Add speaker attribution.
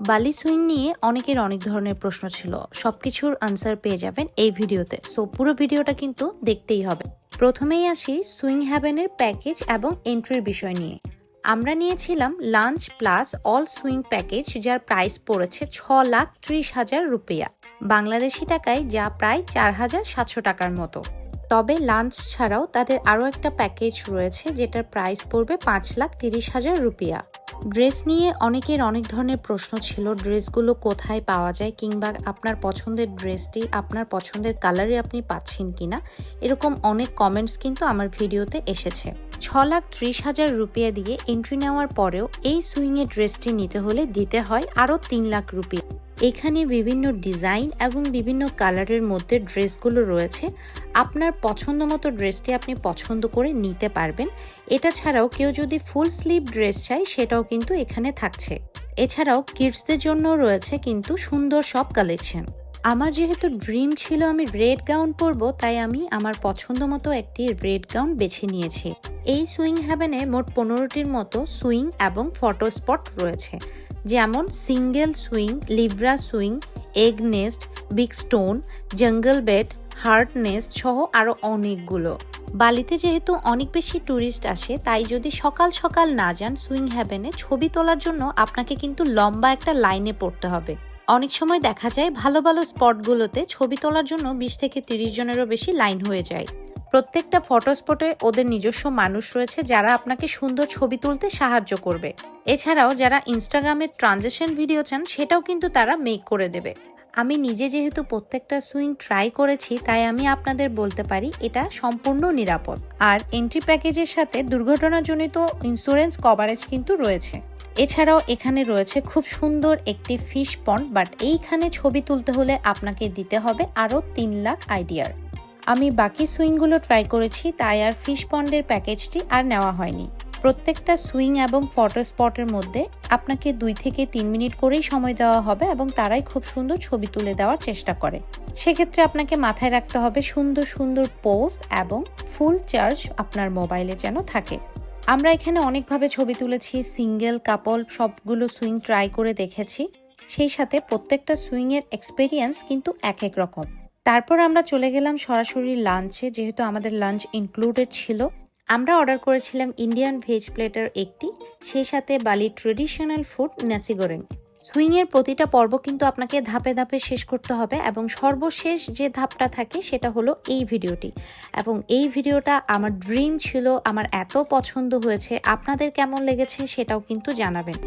Speaker 1: বালি সুইং নিয়ে অনেকের অনেক ধরনের প্রশ্ন ছিল। সবকিছুর আনসার পেয়ে যাবেন এই ভিডিওতে। সো পুরো ভিডিওটা কিন্তু দেখতেই হবে। প্রথমেই আসি সুইং হ্যাভেনের প্যাকেজ এবং এন্ট্রির বিষয় নিয়ে। আমরা নিয়েছিলাম lunch plus all swing package যার প্রাইস পড়েছে ছ লাখ ত্রিশ হাজার রুপিয়া। বাংলাদেশি টাকায় যা প্রায় চার হাজার সাতশো টাকার মতো। তবে লাঞ্চ ছাড়াও তাদের আরও একটা প্যাকেজ রয়েছে যেটার প্রাইস পড়বে পাঁচ লাখ তিরিশ হাজার রুপিয়া। ড্রেস নিয়ে অনেকের অনেক ধরনের প্রশ্ন ছিল, ড্রেসগুলো কোথায় পাওয়া যায় কিংবা আপনার পছন্দের ড্রেসটি, আপনার পছন্দের কালারে আপনি পাচ্ছেন কিনা, এরকম অনেক কমেন্টস কিন্তু আমার ভিডিওতে এসেছে। ছ লাখ ত্রিশ হাজার রুপিয়া দিয়ে এন্ট্রি নেওয়ার পরেও এই সুইংয়ের ড্রেসটি নিতে হলে দিতে হয় আরও তিন লাখ রুপিয়া এখানে বিভিন্ন ডিজাইন এবং বিভিন্ন কালারের মধ্যে ড্রেসগুলো রয়েছে। আপনার পছন্দ মতো ড্রেসটি আপনি পছন্দ করে নিতে পারবেন। এটা ছাড়াও কেউ যদি ফুল স্লিভ ড্রেস চায়, সেটাও কিন্তু এখানে থাকছে। এছাড়াও কিডসদের জন্য রয়েছে কিন্তু সুন্দর সব কালেকশন। আমার যেহেতু ড্রিম ছিল আমি রেড গাউন পরবো, তাই আমি আমার পছন্দ মতো একটি রেড গাউন বেছে নিয়েছি। এই সুইং হ্যাভেনে মোট পনেরোটির মতো সুইং এবং ফটো স্পট রয়েছে, যেমন single swing, Libra swing, egg nest, big stone, jungle bed heart nest সহ আরও অনেকগুলো। বালিতে যেহেতু অনেক বেশি ট্যুরিস্ট আসে, তাই যদি সকাল সকাল না যান সুইং হ্যাভেনে ছবি তোলার জন্য আপনাকে কিন্তু লম্বা একটা লাইনে পড়তে হবে। অনেক সময় দেখা যায় ভালো ভালো স্পটগুলোতে ছবি তোলার জন্য বিশ থেকে তিরিশ জনেরও বেশি লাইন হয়ে যায়। প্রত্যেকটা ফটো স্পটে ওদের নিজস্ব মানুষ রয়েছে যারা আপনাকে সুন্দর ছবি তুলতে সাহায্য করবে। এছাড়াও যারা ইনস্টাগ্রামে ট্রানজেকশন ভিডিও চান, সেটাও কিন্তু তারা মেক করে দেবে। আমি নিজে যেহেতু প্রত্যেকটা সুইং ট্রাই করেছি, তাই আমি আপনাদের বলতে পারি এটা সম্পূর্ণ নিরাপদ। আর এন্ট্রি প্যাকেজের সাথে দুর্ঘটনাজনিত ইন্স্যুরেন্স কভারেজ কিন্তু রয়েছে। এছাড়াও এখানে রয়েছে খুব সুন্দর একটি ফিশ পন্ড বাট এইখানে ছবি তুলতে হলে আপনাকে দিতে হবে আরও তিন লাখ আইডিয়ার আমি বাকি সুইংগুলো ট্রাই করেছি, তাই আর ফিশ পন্ডের প্যাকেজটি আর নেওয়া হয়নি। প্রত্যেকটা সুইং এবং ফটো স্পটের মধ্যে আপনাকে দুই থেকে তিন মিনিট করেই সময় দেওয়া হবে এবং তারাই খুব সুন্দর ছবি তুলে দেওয়ার চেষ্টা করে। সেক্ষেত্রে আপনাকে মাথায় রাখতে হবে সুন্দর সুন্দর পোজ এবং ফুল চার্জ আপনার মোবাইলে যেন থাকে। আমরা এখানে অনেকভাবে ছবি তুলেছি, সিঙ্গেল, কাপল, সবগুলো সুইং ট্রাই করে দেখেছি। সেই সাথে প্রত্যেকটা সুইংয়ের এক্সপেরিয়েন্স কিন্তু এক এক রকম। তারপর আমরা চলে গেলাম সরাসরি লাঞ্চে যেহেতু আমাদের লাঞ্চ ইনক্লুডেড ছিল। আমরা অর্ডার করেছিলাম ইন্ডিয়ান ভেজ প্লেটার একটি, সেই সাথে বালির ট্রেডিশনাল ফুড নাসি গোরেং সুইংয়ের প্রতিটা পর্ব কিন্তু আপনাকে ধাপে ধাপে শেষ করতে হবে এবং সর্বশেষ যে ধাপটা থাকে সেটা হলো এই ভিডিওটি। এবং এই ভিডিওটা আমার ড্রিম ছিল, আমার এত পছন্দ হয়েছে, আপনাদের কেমন লেগেছে সেটাও কিন্তু জানাবেন।